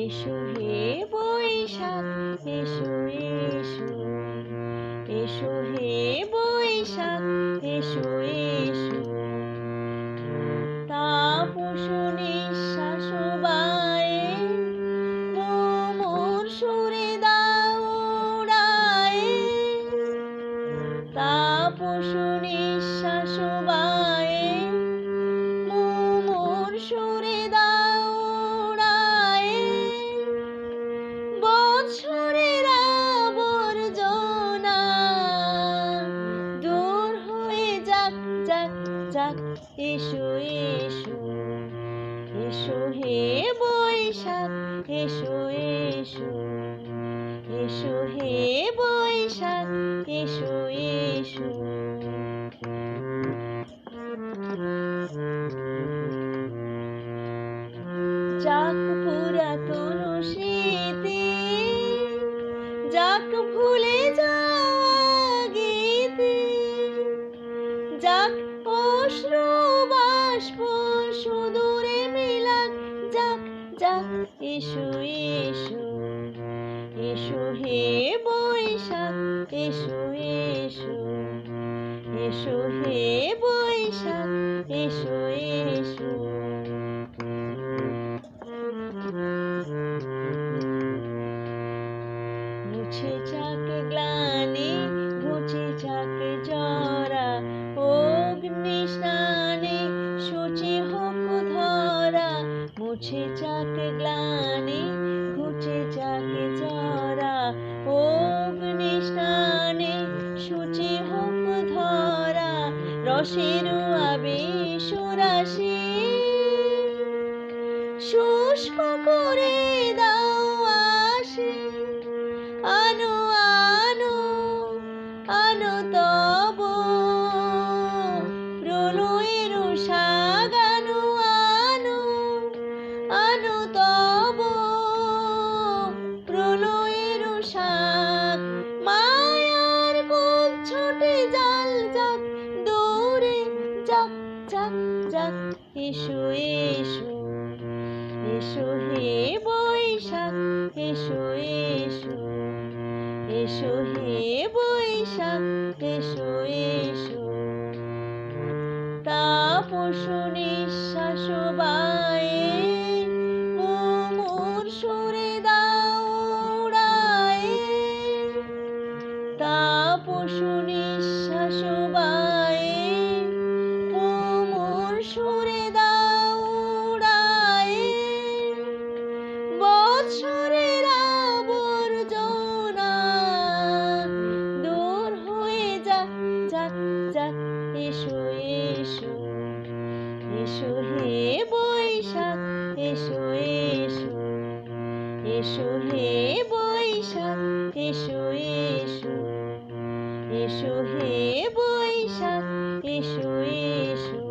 এসো হে বৈশাখ, এসো এসো। এসো হে বৈশাখ, এসো এসো। তাপস নিঃশ্বাস বায়ে মোর সুরে দাউড়ায়ে তাপস নিঃশ্বাস এসো হে বৈশাখ এসো এসো। এসো হে বৈশাখ এসো এসো। যাক যাক ভুলে যাওয়া এসো এসো এসো হে বৈশাখ এসো এসো এসো হে বৈশাখ এসো এসো মুছে যাক গ্লানি ঘুচে যাক জরা মুছে যাক গ্লানি, ঘুচে যাক জরা অগ্নি স্নানে সূচি হোক ধরা, রসের আবেশ রাশি শুষ্ক করে এসো এসো এসো হে বৈশাখ, এসো এসো এসো হে বৈশাখ, এসো এসো। তাপস নিঃশ্বাস বায়ে মোর সুরে নিঃশ্বাস সুরে দাউড়ায়ে বৎসরের আবর্জনা দূর হয়ে যাক যাক যাক এসো এসো এসো হে বৈশাখ, এসো এসো এসো হে বৈশাখ, এসো এসো এসো হে বৈশাখ, এসো এসো।